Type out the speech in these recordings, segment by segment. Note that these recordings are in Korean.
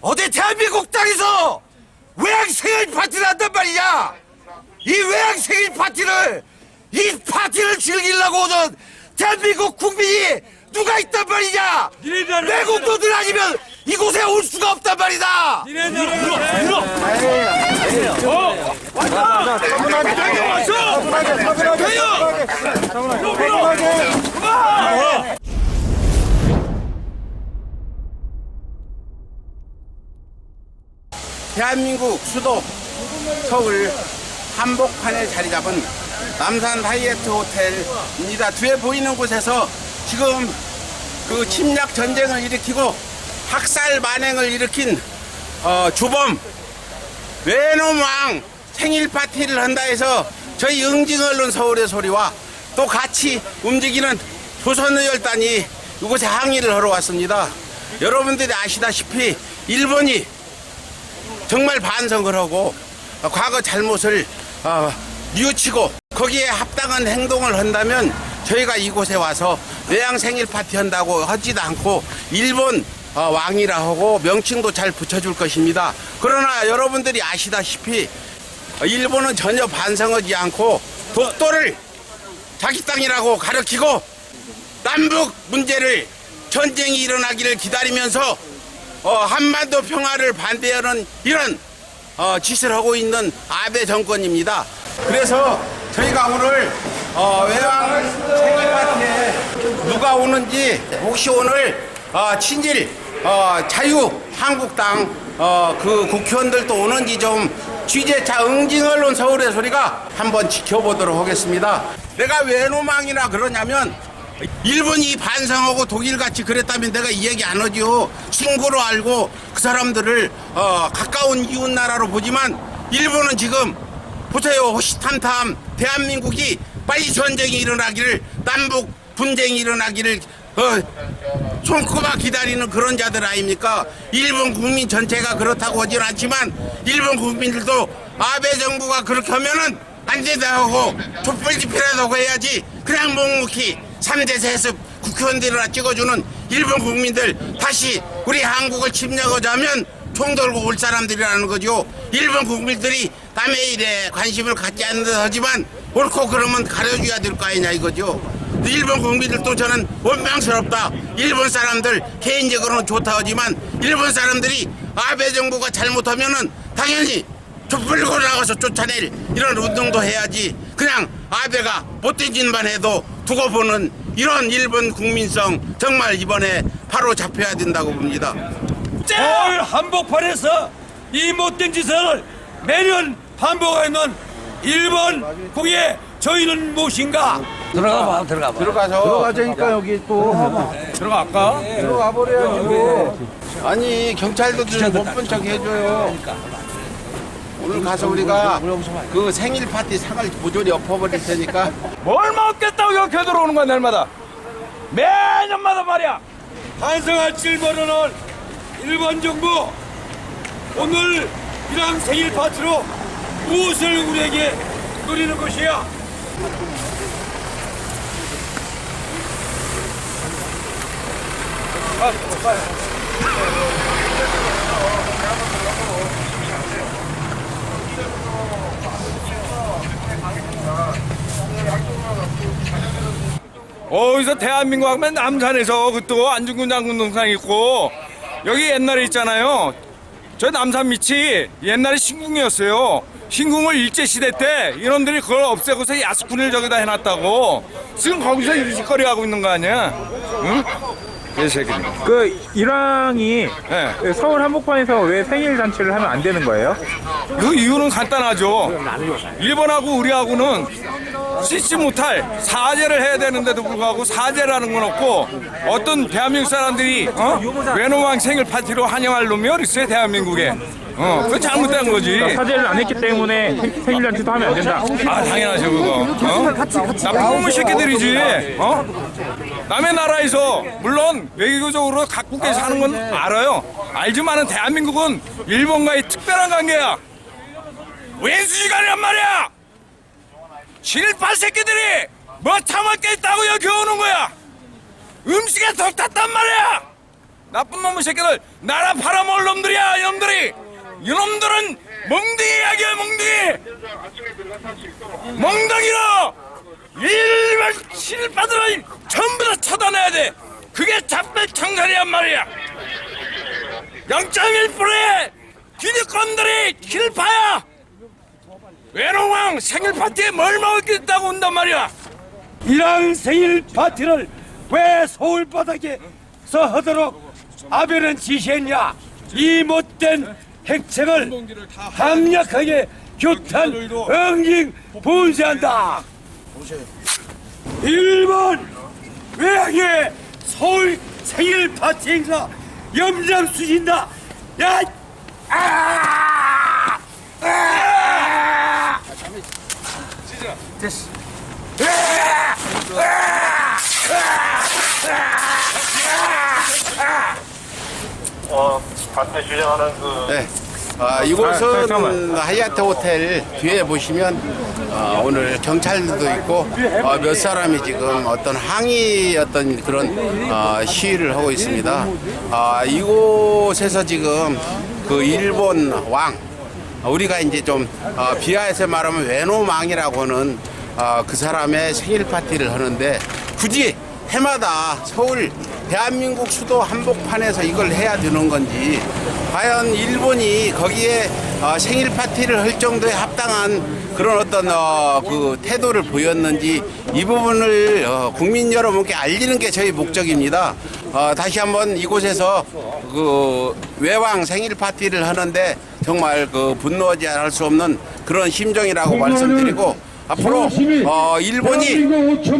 어디 대한민국 땅에서 외양 생일 파티를 한단 말이야. 이 외양 생일 파티를 이 파티를 즐기려고 오는 대한민국 국민이 누가 있단 말이냐? 외국도들 아니면 이곳에 올 수가 없단 말이다 대한민국 수도 서울 한복판에 자리 잡은 남산 하이애트 호텔입니다. 뒤에 보이는 곳에서 지금 그 침략 전쟁을 일으키고 학살 만행을 일으킨 어, 주범 외놈왕 생일 파티를 한다 해서 저희 응징언론 서울의 소리와 또 같이 움직이는 조선의열단이 이곳에 항의를 하러 왔습니다. 여러분들이 아시다시피 일본이 정말 반성을 하고 어, 과거 잘못을 어, 뉘우치고 거기에 합당한 행동을 한다면 저희가 이곳에 와서 외양 생일 파티 한다고 하지도 않고 일본 어, 왕이라 하고 명칭도 잘 붙여줄 것입니다. 그러나 여러분들이 아시다시피 어, 일본은 전혀 반성하지 않고 독도를 자기 땅이라고 가르치고 남북 문제를 전쟁이 일어나기를 기다리면서 어, 한반도 평화를 반대하는 이런 어, 짓을 하고 있는 아베 정권입니다. 그래서 저희가 오늘 어, 외왕 생일 파티에 누가 오는지 혹시 오늘 어, 친일 어, 자유 한국당 어, 그 국회의원들도 오는지 좀 취재차 응징 언론 서울의 소리가 한번 지켜보도록 하겠습니다. 내가 왜 노망이라 그러냐면 일본이 반성하고 독일같이 그랬다면 내가 이 얘기 안 하죠. 친구로 알고 그 사람들을 어, 가까운 이웃 나라로 보지만 일본은 지금 보세요. 호시탐탐 대한민국이 빨리 전쟁이 일어나기를 남북 분쟁이 일어나기를 어, 손꼽아 기다리는 그런 자들 아닙니까? 일본 국민 전체가 그렇다고 하지는 않지만 일본 국민들도 아베 정부가 그렇게 하면은 안 된다고 촛불 집회라도 해야지 그냥 묵묵히 3대 세습 국회의원들이나 찍어주는 일본 국민들 다시 우리 한국을 침략하자면 총 들고 올 사람들이라는 거죠. 일본 국민들이 남의 일에 관심을 갖지 않는 듯 하지만 옳고 그러면 가려줘야 될 거 아니냐 이거죠. 일본 국민들도 저는 원망스럽다. 일본 사람들 개인적으로는 좋다 하지만 일본 사람들이 아베 정부가 잘못하면은 당연히 촛불 고 나가서 쫓아낼 이런 운동도 해야지. 그냥 아베가 못된 짓만 해도 두고 보는 이런 일본 국민성 정말 이번에 바로 잡혀야 된다고 봅니다. 서울 한복판에서 이 못된 짓을 매년 반복하는 일본 국의 저희는 무엇인가? 들어가 봐, 들어가 봐. 들어가서 들어가자니까 여기 또 들어갈까? 들어가 버려야지. 아니 경찰도 좀 못본척 해줘요. 오늘 가서 우리가 그 생일 파티 상을 모조리 엎어버릴 테니까. 뭘 먹겠다고 이렇게 들어오는 거야 날마다. 매년마다 말이야. 반성할 질문은 일본 정부 오늘 이런 생일 파티로 무엇을 우리에게 노리는 것이야 어디서 대한민국 하면 남산에서 그또 안중근 장군 동상 있고 여기 옛날에 있잖아요. 저 남산 밑이 옛날에 신궁이었어요. 신궁을 일제 시대 때 이놈들이 그걸 없애고서 야수꾼을 저기다 해놨다고. 지금 거기서 이런 거리 하고 있는 거 아니야? 응? 개새끼들. 그 일왕이 예. 서울 한복판에서 왜 생일 잔치를 하면 안 되는 거예요? 그 이유는 간단하죠. 일본하고 우리하고는 씻지 못할 사죄를 해야 되는데도 불구하고 사죄라는 건 없고 어떤 대한민국 사람들이 어? 외노왕 생일 파티로 환영할 놈이 어딨어요 대한민국에 어, 그거 잘못된 거지 사죄를 안 했기 때문에 생- 생일 잔치도 하면 안 된다. 아 당연하죠 그거 어? 나쁜 놈의 새끼들이지 어? 남의 나라에서 물론 외교적으로 각국에서 하는 건 알아요. 알지만은 대한민국은 일본과의 특별한 관계야. 왼수지간이란 말이야! 실파 새끼들이 뭐 참을 게 있다고 여기 오는 거야! 음식에 더 탔단 말이야! 나쁜 놈의 새끼들 나라 팔아먹을 놈들이야 놈들이! 이놈들은 멍둥이 약이야 멍둥이! 멍덩이로 일반 실파들을 전부 다 차단해야 돼 그게 잡배 청산이란 말이야 0.1%의 기득권들이 길파야 외롱왕 생일 파티에 뭘 먹겠다고 온단 말이야 이랑 생일 파티를 왜 서울 바닥에서 하도록 아베는 지시했냐? 이 못된 핵책을 강력하게 규탄 응징 분쇄한다. 일본 외항의 서울 생일 파티 행사 염장 수신다. 야! 아! 아! 어, 반대 주장하는 그 네. 아, 아, 이곳은 잠깐만. 하얏트 호텔 뒤에 보시면 어, 오늘 경찰들도 있고 어, 몇 사람이 지금 어떤 항의 어떤 그런 어, 시위를 하고 있습니다. 아, 이곳에서 지금 그 일본 왕 우리가 이제 좀 어, 비하해서 말하면 외노망이라고 하는 어, 그 사람의 생일 파티를 하는데 굳이 해마다 서울 대한민국 수도 한복판에서 이걸 해야 되는 건지 과연 일본이 거기에 어, 생일 파티를 할 정도의 합당한 그런 어떤 어, 그 태도를 보였는지 이 부분을 어, 국민 여러분께 알리는 게 저희 목적입니다. 어, 다시 한번 이곳에서 그 외왕 생일 파티를 하는데 정말 그 분노하지 않을 수 없는 그런 심정이라고 말씀드리고 앞으로 어, 일본이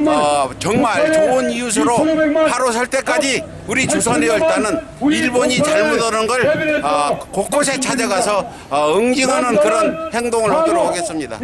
어, 정말 좋은 이웃으로 바로 설 때까지 우리 조선의 열단은 일본이 잘못하는 걸 어, 곳곳에 찾아가서 어, 응징하는 그런 행동을 하도록 하겠습니다.